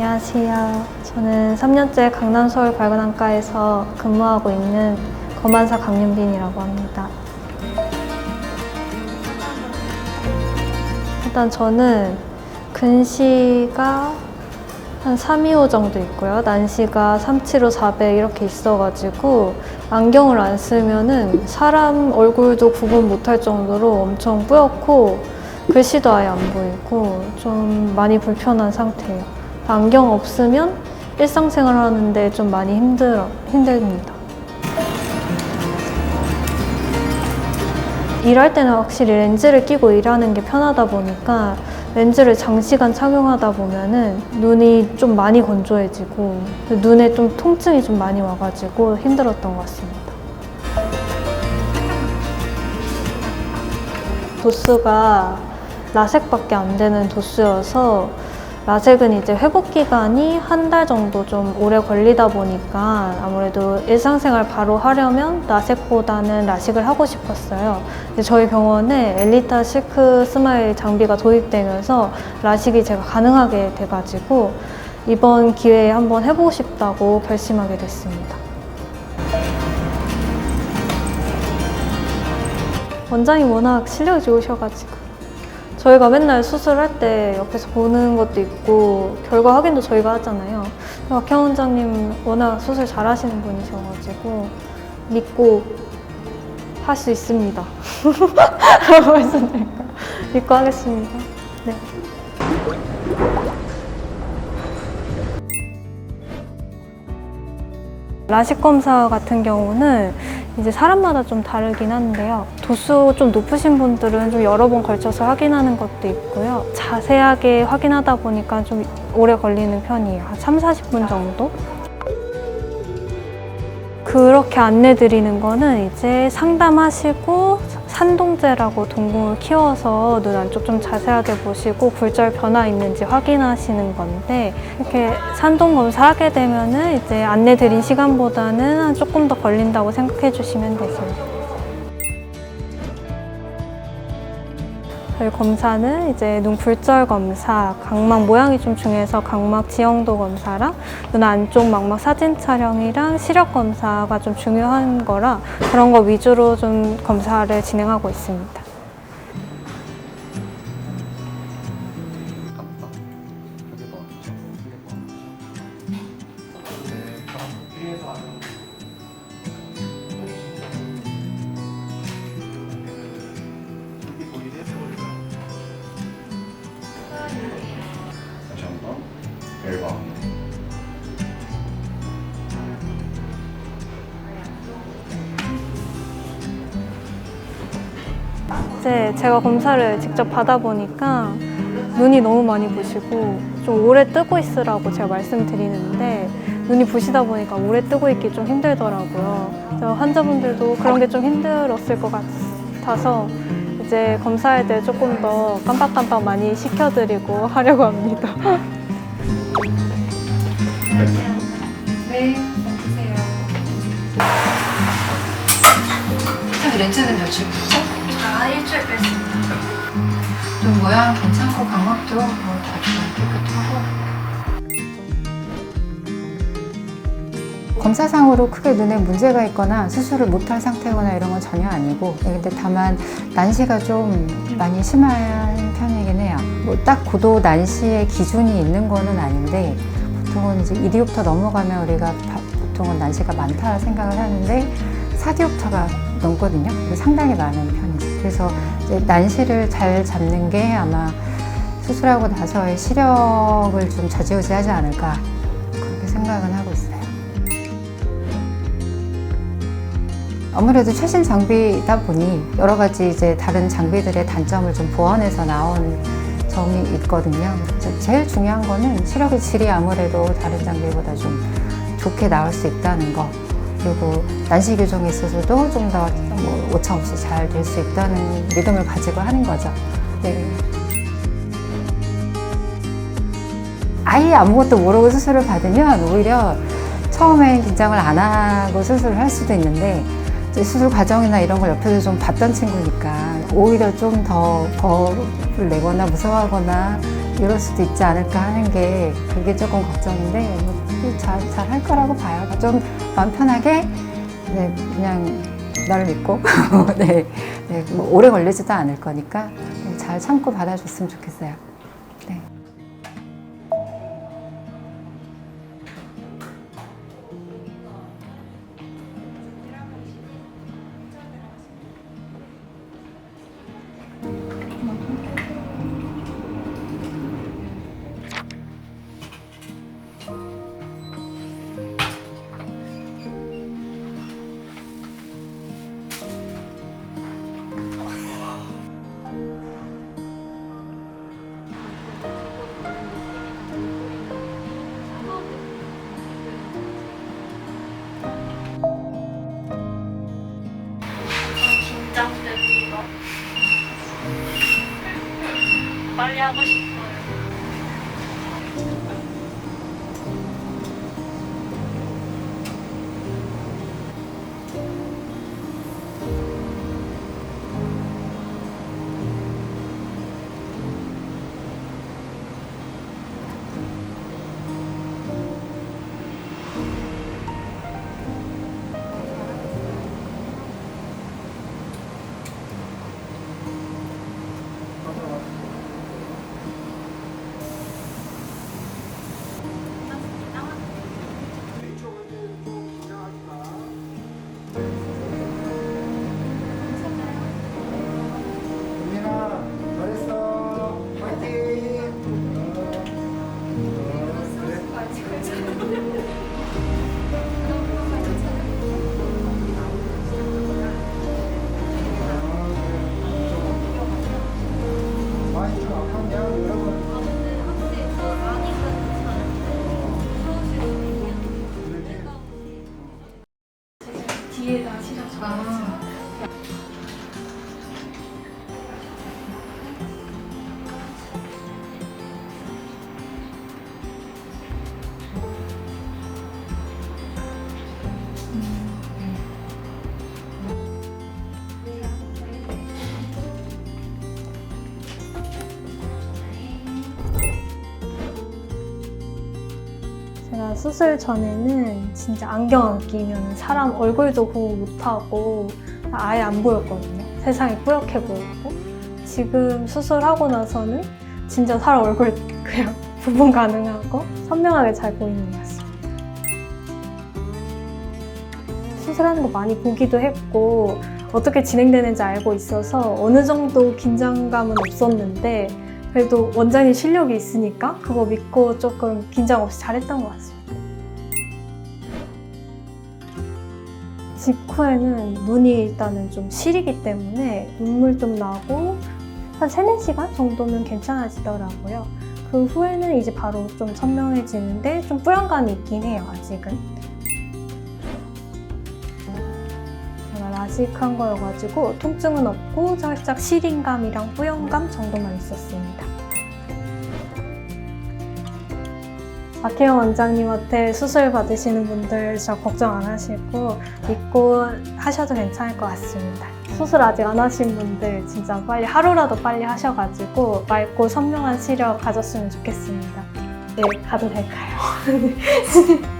안녕하세요. 저는 3년째 강남 서울 발관안과에서 근무하고 있는 검안사 강윤빈이라고 합니다. 일단 저는 근시가 한 325 정도 있고요. 난시가 375, 400 이렇게 있어가지고 안경을 안 쓰면은 사람 얼굴도 구분 못할 정도로 엄청 뿌옇고 글씨도 아예 안 보이고 좀 많이 불편한 상태예요. 안경 없으면 일상생활 하는데 좀 많이 힘들어, 힘듭니다. 일할 때는 확실히 렌즈를 끼고 일하는 게 편하다 보니까 렌즈를 장시간 착용하다 보면은 눈이 좀 많이 건조해지고 눈에 좀 통증이 좀 많이 와가지고 힘들었던 것 같습니다. 도수가 라섹밖에 안 되는 도수여서 라섹은 이제 회복 기간이 한 달 정도 좀 오래 걸리다 보니까 아무래도 일상생활 바로 하려면 라섹보다는 라식을 하고 싶었어요. 저희 병원에 엘리타 실크 스마일 장비가 도입되면서 라식이 제가 가능하게 돼가지고 이번 기회에 한번 해보고 싶다고 결심하게 됐습니다. 원장님 워낙 실력이 좋으셔가지고 저희가 맨날 수술할 때 옆에서 보는 것도 있고 결과 확인도 저희가 하잖아요. 박형 원장님 워낙 수술 잘하시는 분이셔가지고 믿고 할 수 있습니다. 라고 말씀드릴까요? 믿고 하겠습니다. 네. 라식 검사 같은 경우는 이제 사람마다 좀 다르긴 한데요. 도수 좀 높으신 분들은 좀 여러 번 걸쳐서 확인하는 것도 있고요. 자세하게 확인하다 보니까 좀 오래 걸리는 편이에요. 한 3, 40분 정도? 그렇게 안내 드리는 거는 이제 상담하시고 산동제라고 동공을 키워서 눈 안쪽 좀 자세하게 보시고 굴절 변화 있는지 확인하시는 건데 이렇게 산동 검사 하게 되면은 이제 안내 드린 시간보다는 한 조금 더 걸린다고 생각해 주시면 되세요. 저희 검사는 이제 눈 굴절 검사, 각막 모양이 좀 중요해서 각막 지형도 검사랑 눈 안쪽 망막 사진 촬영이랑 시력 검사가 좀 중요한 거라 그런 거 위주로 좀 검사를 진행하고 있습니다. 이제 제가 검사를 직접 받아보니까 눈이 너무 많이 부시고 좀 오래 뜨고 있으라고 제가 말씀드리는데 눈이 부시다 보니까 오래 뜨고 있기 좀 힘들더라고요. 환자분들도 그런 게 좀 힘들었을 것 같아서 이제 검사할 때 조금 더 깜빡깜빡 많이 시켜드리고 하려고 합니다. 네. 자, 렌즈는 며칠 붙죠? 아, 일주일 뺐습니다. 눈 모양 괜찮고 각막도 뭐다 깨끗하고. 검사상으로 크게 눈에 문제가 있거나 수술을 못할 상태거나 이런 건 전혀 아니고 네, 근데 다만 난시가 좀 많이 심한 편이긴 해요. 뭐 딱 고도 난시의 기준이 있는 거는 아닌데 보통은 이제 2디옵터 넘어가면 우리가 바- 보통은 난시가 많다 생각을 하는데 4디옵터가 넘거든요. 상당히 많은 편이죠. 그래서 난시를 잘 잡는 게 아마 수술하고 나서의 시력을 좀 좌지우지하지 않을까 그렇게 생각은 하고 있어요. 아무래도 최신 장비이다 보니 여러 가지 이제 다른 장비들의 단점을 좀 보완해서 나온 점이 있거든요. 제일 중요한 거는 시력의 질이 아무래도 다른 장비보다 좀 좋게 나올 수 있다는 거. 그리고 난시 교정에 있어서도 좀 더 뭐 오차 없이 잘 될 수 있다는 믿음을 가지고 하는 거죠. 네. 아예 아무것도 모르고 수술을 받으면 오히려 처음엔 긴장을 안 하고 수술을 할 수도 있는데 수술 과정이나 이런 걸 옆에서 좀 봤던 친구니까 오히려 좀 더 겁을 내거나 무서워하거나 이럴 수도 있지 않을까 하는 게 그게 조금 걱정인데 잘 잘 할 거라고 봐요. 좀 마음 편하게 네, 그냥 나를 믿고 네, 네, 뭐 오래 걸리지도 않을 거니까 네, 잘 참고 받아줬으면 좋겠어요. 빨리 수술 전에는 진짜 안경 안 끼면 사람 얼굴도 구분 못하고 아예 안 보였거든요. 세상이 뿌옇게 보였고 지금 수술하고 나서는 진짜 사람 얼굴 그냥 구분 가능하고 선명하게 잘 보이는 것 같습니다. 수술하는 거 많이 보기도 했고 어떻게 진행되는지 알고 있어서 어느 정도 긴장감은 없었는데 그래도 원장님 실력이 있으니까 그거 믿고 조금 긴장 없이 잘했던 것 같습니다. 직후에는 눈이 일단은 좀 시리기 때문에 눈물 좀 나고 한 3, 4시간 정도면 괜찮아지더라고요. 그 후에는 이제 바로 좀 선명해지는데 좀 뿌연감이 있긴 해요, 아직은. 제가 라식한 거여가지고 통증은 없고 살짝 시린감이랑 뿌연감 정도만 있었습니다. 박혜영 원장님한테 수술 받으시는 분들 저 걱정 안 하시고 믿고 하셔도 괜찮을 것 같습니다. 수술 아직 안 하신 분들 진짜 빨리 하루라도 빨리 하셔가지고 맑고 선명한 시력 가졌으면 좋겠습니다. 네, 가도 될까요?